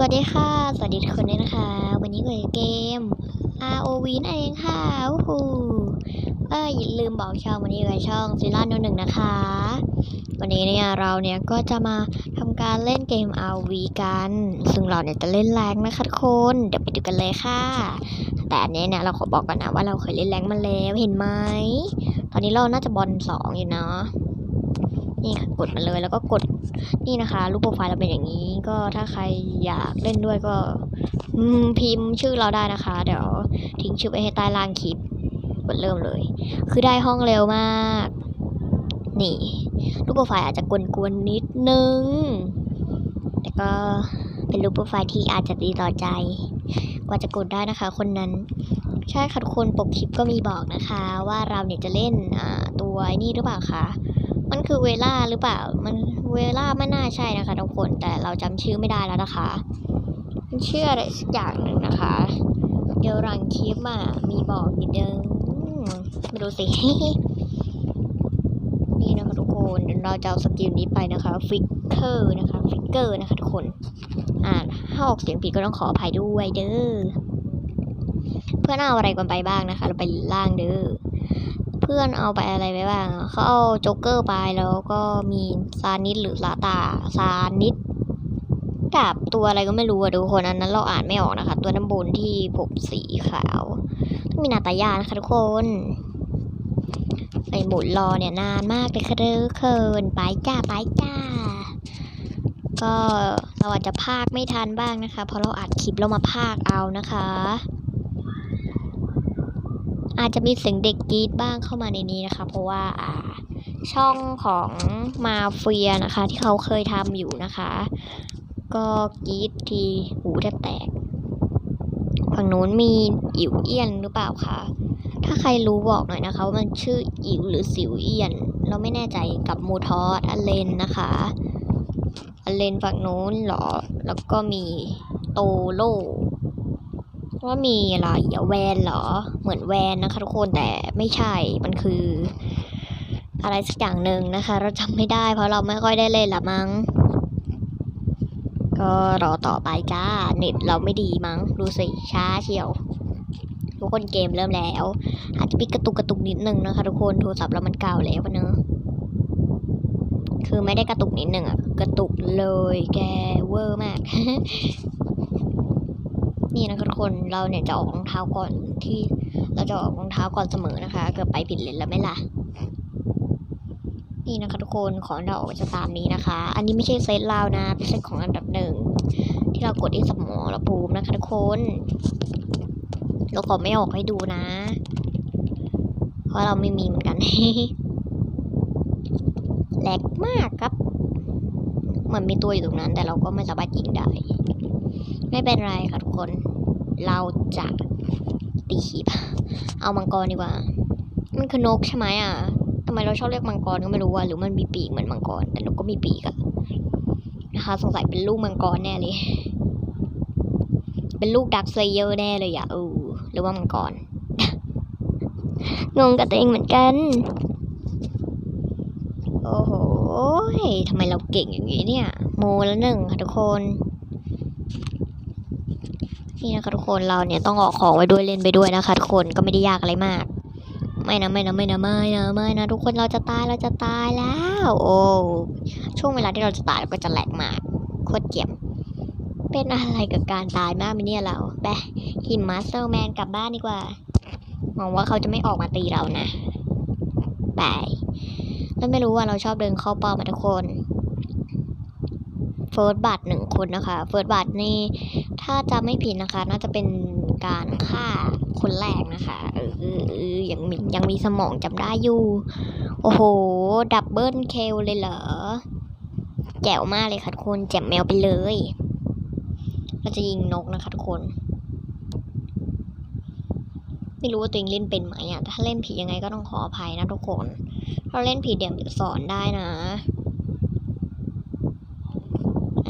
สวัสดีค่ะ สวัสดีทุกคนด้วยนะคะ วันนี้ก็อยู่เกม ROV นั่นเองค่ะโอ้โหเอ้ยอลืมบอกช่องวันนี้อยู่ช่องซิล่าโนหนึ่งนะคะ วันนี้เนี่ยเราเนี่ยก็จะมาทำการเล่นเกม ROV กัน ซึ่งเราเนี่ยจะเล่นแรงนะคะทุกคน เดี๋ยวไปดูกันเลยค่ะ แต่อันนี้เนี่ยเราขอบอกก่อนนะว่าเราเคยเล่นแรงมาแล้วเห็นไหม ตอนนี้เราน่าจะบอลสองอยู่เนาะ นี่ค่ะกดมาเลยแล้วก็กด นี่นะคะรูปโปรไฟล์เราเป็นอย่างนี้ ก็ถ้าใครอยากเล่นด้วยก็พิมพ์ชื่อเราได้นะคะ เดี๋ยวทิ้งชื่อไว้ให้ใต้ล่างคลิปกดเริ่มเลย คือได้ห้องเร็วมาก นี่รูปโปรไฟล์อาจจะกวนๆนิดนึง แต่ก็เป็นรูปโปรไฟล์ที่อาจจะดีต่อใจ กว่าจะกดได้นะคะ คนนั้น ใช่ค่ะทุกคนปกคลิปก็มีบอกนะคะ ว่าเราเนี่ยจะเล่นอ่าตัวนี่หรือเปล่าคะ มันคือเวล่าหรือเปล่า มันเวล่าไม่น่าใช่นะคะทุกคน แต่เราจำชื่อไม่ได้แล้วนะคะมันชื่ออะไรสักอย่างหนึ่งนะคะ เดี๋ยวรังคลิปอะมีบอกอีกเดิมอืมไม่รู้สิ นี่นะคะทุกคนเดี๋ยวเราจะเอาสกิลนี้ไปนะคะ ฟิกเกอร์นะคะ ฟิกเกอร์นะคะทุกคน อ่าถ้าออกเสียงผิดก็ต้องขออภัยด้วยเด้อ เพื่อนเอาอะไรกันไปบ้างนะคะ เราไปล่างเด้อ พื่อนเอาไปอะไรไปบ้างเขาเอาโจ๊กเกอร์ไปแล้วก็มีซานิสหรือลาตาซานิสกับตัวอะไรก็ไม่รู้อะทุกคนอันนั้นเราอ่านไม่ออกนะคะ ตัวน้ำบนที่ผมสีขาวต้องมีนาตายานะคะทุกคนไอหมุนรอเนี่ยนานมากเลยค่ะเด้อเคินไปจ้าไปจ้า ก็เราอาจจะพากไม่ทันบ้างนะคะเพราะเราอัดคลิปแล้วมาพากเอานะคะ อาจจะมีเสียงเด็กกรีดบ้างเข้ามาในนี้นะคะ เพราะว่าอ่าช่องของมาเฟียนะคะ ที่เขาเคยทำอยู่นะคะ ก็กรีดทีหูแทบแตกฝั่งนู้นมีอิ๋วเอี้ยนหรือเปล่าคะถ้าใครรู้บอกหน่อยนะคะว่ามันชื่ออิ๋วหรือสิวเอี้ยน เราไม่แน่ใจกับมูทอสอเลนนะคะอเลนฝั่งนู้นเหรอ แล้วก็มีโตโล ว่ามีอะไรอะแวนเหรอ เหมือนแวนนะคะทุกคนแต่ไม่ใช่มันคือ อะไรสักอย่างหนึ่งนะคะ เราจำไม่ได้ เพราะเราไม่ค่อยได้เล่นละมั้ง ก็รอต่อไปจ้าเน็ตเราไม่ดีมั้งดูสิช้าเชียว ทุกคนเกมเริ่มแล้ว อาจจะมีกระตุกกระตุกนิดนึงนะคะ ทุกคนโทรศัพท์เรามันเก่าแล้วเนอะคือไม่ได้กระตุกนิดนึงอะกระตุกเลยแกเวอร์มาก นี่นะคะทุกคนเราเนี่ยจะออกรองเท้าก่อนที่เราจะออกรองเท้าก่อนเสมอนะคะ เกิดไปผิดเลนแล้วไหม่ล่ะ นี่นะคะทุกคนของเราออกจะตามนี้นะคะ อันนี้ไม่ใช่เซตเรานะเป็นเซตของอันดับหนึ่งที่เรากดที่สมองระภูมินะคะทุกคนเราขอไม่ออกให้ดูนะ เพราะเราไม่มีเหมือนกันแหลกมากครับ เหมือนมีตัวอยู่ตรงนั้น แต่เราก็ไม่สามารถยิงได้ ไม่เป็นไรค่ะทุกคน เราจะตีขีบเอามังกรดีกว่า มันคือนกใช่ไหมอะทำไมเราชอบเรียกมังกรก็ไม่รู้ว่าหรือมันมีปีกเหมือนมังกร แต่นกก็มีปีกอะนะคะสงสัยเป็นลูกมังกรแน่เลย เป็นลูกดักเลเยอร์แน่เลยอะเออหรือว่ามังกรงงกับตัวเองเหมือนกัน โอ้โหทำไมเราเก่งอย่างนี้เนี่ย โมแล้วหนึ่งค่ะทุกคน นี่นะคะทุกคนเราเนี่ยต้องออกของไว้ด้วยเล่นไปด้วยนะคะทุกคนก็ไม่ได้ยากอะไรมาก ไม่นะไม่นะไม่นะไม่นะไม่นะทุกคนเราจะตายเราจะตายแล้ว โอ้ช่วงเวลาที่เราจะตายเราก็จะแหลกมากโคตรเจ็บเป็นอะไรกับการตายมากไหมเนี่ยเราไปหิมมาสเตอร์แมนกลับบ้านดีกว่าหวังว่าเขาจะไม่ออกมาตีเรานะไปแล้วไม่รู้ว่าเราชอบเดินเข้าเป้อมมาทุกคน เฟิร์สบัตหนึ่งคนนะคะเฟิร์สบัตนี่ถ้าจำไม่ผิดนะคะ น่าจะเป็นการฆ่าคนแรกนะคะเออเออยังมียังมีสมองจำได้อยู่ โอ้โห ดับเบิลเคลเลยเหรอ แจ๋วมากเลยค่ะทุกคนแจ่มแมวไปเลย เราจะยิงนกนะคะทุกคน ไม่รู้ว่าตัวเองเล่นเป็นไหมอะถ้าเล่นผิดยังไงก็ต้องขออภัยนะทุกคนถ้าเล่นผิดเดี๋ยวสอนได้นะ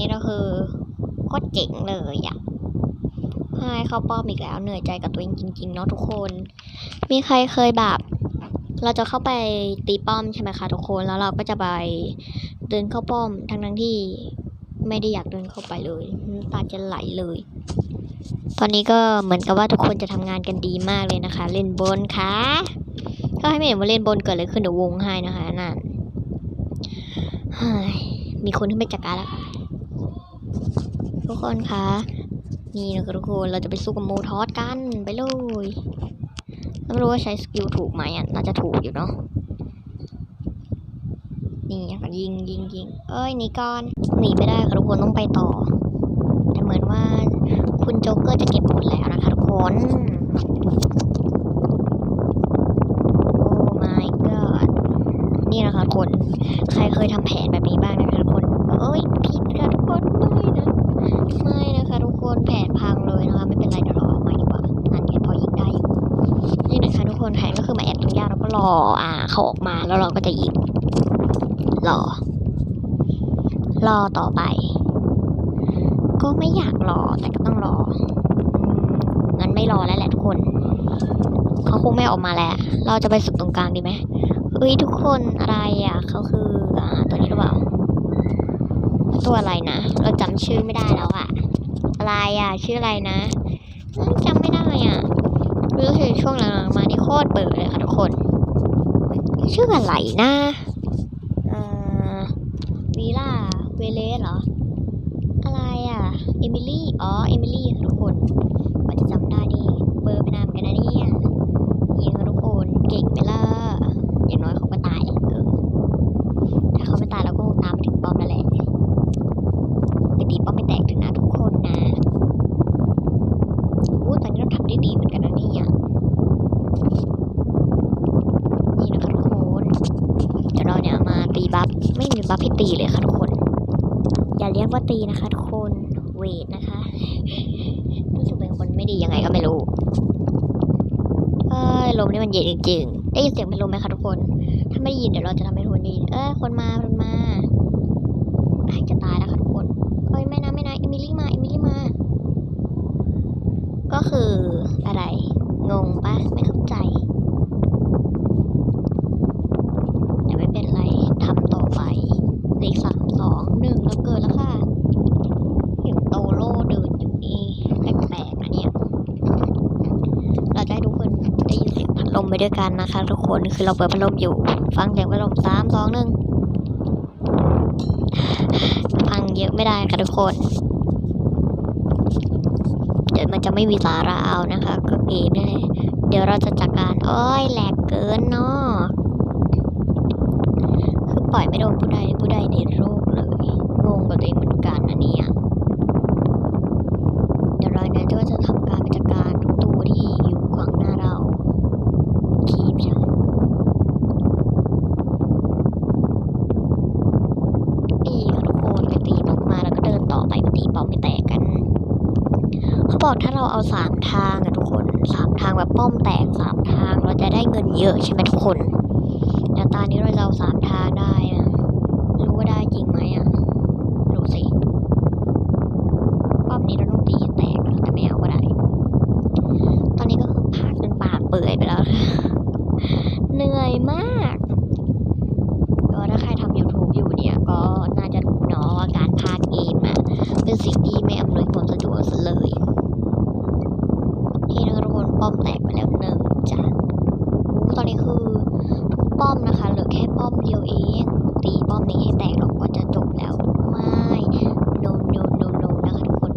นี้ก็คือโคตรเจ๋งเลยอะให้เข้าป้อมอีกแล้วเหนื่อยใจกับตัวเองจริงๆเนาะทุกคน มีใครเคยแบบ เราจะเข้าไปตีป้อมใช่ไหมคะทุกคนแล้วเราก็จะไปเดินเข้าป้อมทั้งทั้งที่ไม่ได้อยากเดินเข้าไปเลยน้ำตาจะไหลเลย ตอนนี้ก็เหมือนกับว่าทุกคนจะทำงานกันดีมากเลยนะคะ เล่นบนค่ะก็ให้ไม่เห็นว่าเล่นบนเกิดอะไรขึ้นเดี๋ยววงให้นะคะนั่นมีคนที่ไม่จัดการแล้วค่ะ ทุกคนคะนี่นะคะทุกคนเราจะไปสู้กับโมทอสกันไปเลยไม่รู้ว่าใช้สกิลถูกไหมอะน่าจะถูกอยู่เนาะนี่ค่ะยิงยิงยิงเอ้ยหนีก่อนหนีไม่ได้ค่ะทุกคนต้องไปต่อ แต่เหมือนว่าคุณโจ๊กเกอร์จะเก็บหมดแล้วนะคะทุกคนโอ้ my god นี่นะคะทุกคน ใครเคยทำแผนแบบนี้บ้างนะคะทุกคน เอ้ย ผิดค่ะทุกคนไม่นะ ไม่นะคะทุกคนแผนพังเลยนะคะ ไม่เป็นไรเดี๋ยวเราเอาใหม่ดีกว่านั่นไงพอยิงได้อยู่นี่นะคะทุกคนแผนก็คือมาแอบตรงหญ้าแล้วก็รออ่าเขาออกมาแล้วเราก็จะยิงรอรอต่อไป ก็ไม่อยากรอแต่ก็ต้องรองั้นไม่รอแล้วแหละทุกคนเขาคงไม่ออกมาแล้ว เราจะไปสุดตรงกลางดีไหมเฮ้ยทุกคนอะไรอะเขาคืออ่าตัวนี้หรือเปล่า ตัวอะไรนะ เราจำชื่อไม่ได้แล้วอะอะไรอะชื่ออะไรนะจำไม่ได้อะรู้สึกช่วงหลังๆมานี่โคตรเบื่อเลยค่ะทุกคน ชื่ออะไรนะอ่อวีล่าเวเลสเหรอ อะไรอะเอมิลี่ อ๋อ เอมิลี่ค่ะทุกคนกว่าจะจำได้นี่เบอร์ไปนานเหมือนกันนะเนี่ยยิงค่ะทุกคน เก่งไปละอย่างน้อยเขาก็ตายแหละเออ ถ้าเขาไม่ตายเราก็คงตามไปถึงป้อมนั่นแหละไปตีป้อมไม่แตกถึงนะทุกคนนะอู้ตอนนี้เราทำได้ดีเหมือนกันนะเนี่ยนี่นะคะทุกคน เดี๋ยวเราเนี่ยมาตีบัฟ ไม่ตีเลยค่ะทุกคน อย่าเรียกว่าตีนะคะทุกคนเวทนะคะรู้สึกเป็นคนไม่ดียังไงก็ไม่รู้เอ้ยลมนี่มันเย็นจริงๆได้ยินเสียงเป็นลมไหมคะทุกคน ถ้าไม่ได้ยินเดี๋ยวเราจะทำให้ทุกคนได้ยินเอ้ยคนมาคนมาไอ้จะตายแล้วค่ะทุกคนเอ้ยไม่นะไม่นะเอมิลี่มาเอมิลี่มา ก็คืออะไร งงปะไม่เข้าใจ แต่ไม่เป็นไรทำต่อไปเลขสามสองหนึ่งแล้วเกิดแล้วค่ะเห็นโตโล่เดินอยู่นี่แปลกๆนะเนี่ย เราจะให้ทุกคนได้ยินเสียงพัดลม ไปด้วยกันนะคะทุกคนคือเราเปิดพัดลมอยู่ ฟังเสียงพัดลมสามสองหนึ่งฟังเยอะไม่ได้ค่ะทุกคน เดี๋ยวมันจะไม่มีสาระเอานะคะ ก็เกมนี่แหละเดี๋ยวเราจะจัดการโอ้ยแหลกเกินเนาะคือปล่อยไม่โดนผู้ใดผู้ใดในโลกเลยงงกับตัวเองเหมือนกันนะเนี่ยเดี๋ยวเราเนี่ยก็จะทำการจัดการทุกตัวที่อยู่ขวางหน้าเราทีมใช่นี่ค่ะทุกคนไปตีนกมาแล้วก็เดินต่อไปไปตีป้อมไม่แตกกัน เขาบอก ถ้าเราเอาสามทางอะทุกคนสามทางแบบป้อมแตกสามทางเราจะได้เงินเยอะใช่ไหมทุกคนแต่ตอนนี้เราจะเอาสามทางได้นะไม่รู้ว่าได้จริงไหมอะดูสิ ป้อมนี้เราต้องตีให้แตกนะแต่ไม่เอาก็ได้ ตอนนี้ก็คือพักจนปากเปื่อยไปแล้ว เหนื่อยมาก ก็ถ้าใครทำ YouTube อยู่เนี่ย ก็น่าจะรู้เนาะว่าการพากย์เกมอะเป็นสิ่งที่ไม่อำนวยความสะดวกซะเลย นี่นะคะทุกคน ป้อมแตกไปแล้วหนึ่งจ้ะตอนนี้คือทุกป้อมนะคะเหลือแค่ป้อมเดียวเอง ตีป้อมนี้ให้แตกเราก็จะจบแล้ว ไม่ no no no no นะคะทุกคน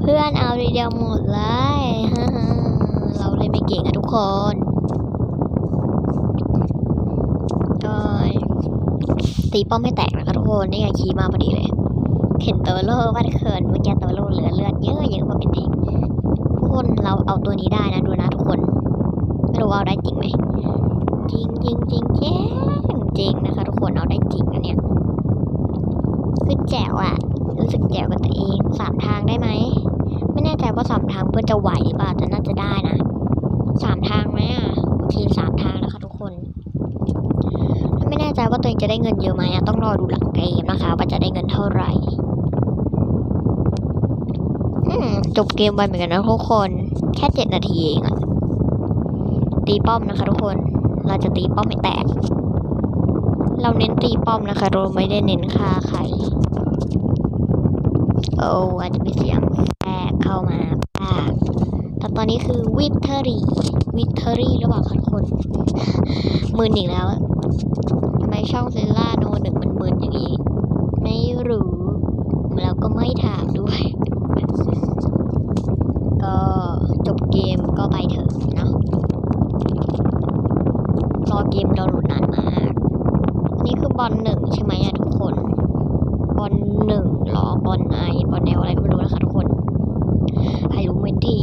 เพื่อนเอาเดียวหมดเลยเราเล่นไม่เก่งอะทุกคนตีป้อมให้แตกนะคะทุกคน นี่ไงขี่มาพอดีเลย เห็นตัวโล่วัดเขินเมื่อกี้ตัวโล่เหลือเลือดเยอะเยอะกว่าเป็นเด็กทุกคนเราเอาตัวนี้ได้นะดูนะทุกคน ไม่รู้ว่าเอาได้จริงไหมจริงจริงจริงแจ้งจริงนะคะ ทุกคนเอาได้จริงนะเนี่ยคือแจ๋วอะรู้สึกแจ๋วกับตัวเองสามทางได้ไหมไม่แน่ใจว่าสามทางเพื่อจะไหวหรือเปล่าแต่น่าจะได้นะสามทางไหมอะทีมสามทางนะคะทุกคนไม่แน่ใจว่าตัวเองจะได้เงินเยอะไหมอะต้องรอดูหลังเกมนะคะ ว่าจะได้เงินเท่าไหร่ จบเกมไปเหมือนกันนะทุกคน แค่เจ็ดนาทีเองอะตีป้อมนะคะทุกคน เราจะตีป้อมให้แตก เราเน้นตีป้อมนะคะ เราไม่ได้เน้นฆ่าใคร โอ้อาจจะมีเสียงแทรกเข้ามาบ้าแต่ตอนนี้คือวิทเทอรี่วิทเทอรี่หรือเปล่าคะทุกคนมืนอีกแล้วทำไมช่องซิลล่าโนหนึ่งมันมืนอย่างนี้ ไม่รู้แล้วก็ไม่ถามด้วย ก็จบเกมก็ไปเถอะเนาะรอเกมดาวน์โหลดนานมาก นี่คือบอลหนึ่งใช่ไหมอะทุกคน บ อลหนึ่งหรอบอลไอบอลแนวอะไรก็ไม่รู้นะคะทุกคนใครรู้เมนที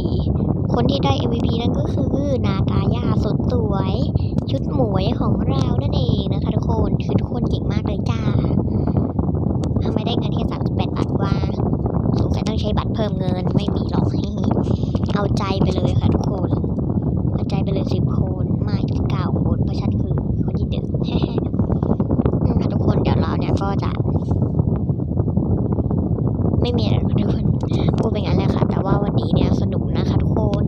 คนที่ได้ MVP นั่นก็คือนาตายาสดสวย ชุดหมวยของเรานั่นเองนะคะทุกคนคือทุกคนเก่งมากเลยจ้าทำไมได้เงินแค่สามสิบแปดบาทว่า สงสัยต้องใช้บัตรเพิ่มเงินไม่มีหรอกเอาใจไปเลยค่ะทุกคนเอาใจไปเลยสิบคนไม่เก้าคนเพราะฉันคือคนที่หนึ่งอืมค่ะทุกคนเดี๋ยวเราเนี่ยก็จะ ไม่มีอะไรทุกคนพูดเปงั้นแหละค่ะ แต่ว่าวันนี้เนี่ยสนุกนะคะทุกคน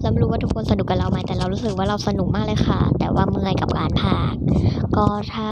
เราไม่รู้ว่าทุกคนสนุกกับเราไหมแต่เรารู้สึกว่าเราสนุกมากเลยค่ะ แต่ว่าเมื่อยกับการพากก็ถ้า